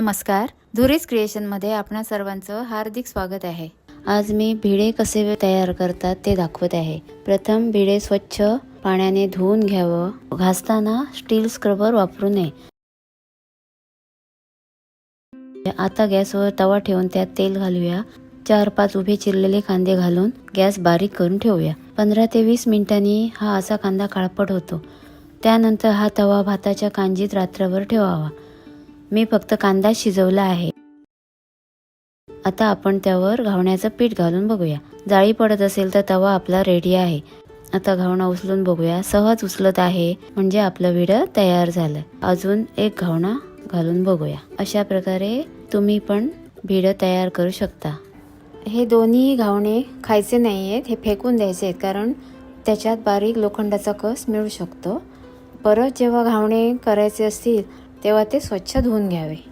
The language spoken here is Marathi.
नमस्कार. धुरीज क्रिएशनमध्ये आपणा सर्वांचं हार्दिक स्वागत आहे. आज मी भिडे कसे तयार करतात ते दाखवत आहे. प्रथम भिडे स्वच्छ पाण्याने धुवून घ्यावं. घासताना स्टील स्क्रबर वापरू नये. आता गॅसवर तवा ठेवून त्यात तेल घालूया. चार पाच उभे चिरलेले कांदे घालून गॅस बारीक करून ठेवूया. पंधरा ते वीस मिनिटांनी हा असा कांदा काळपट होतो. त्यानंतर हा तवा भाताच्या कांजीत रात्रभर ठेवावा. मी फक्त कांदा शिजवला आहे. आता आपण त्यावर घावण्याचं पीठ घालून बघूया. जाळी पडत असेल तर तवा आपला रेडी आहे. आता घावणा उचलून बघूया. सहज उचलत आहे म्हणजे आपलं विडं तयार झालं. अजून एक घावणा घालून बघूया. अशा प्रकारे तुम्ही पण भिड तयार करू शकता. हे दोन्ही घावणे खायचे नाही आहेत हे फेकून द्यायचे आहेत कारण त्याच्यात बारीक लोखंडाचा कस मिळू शकतो. परत जेव्हा घावणे करायचे असतील तेव्हा ते स्वच्छ धुवून घ्यावे.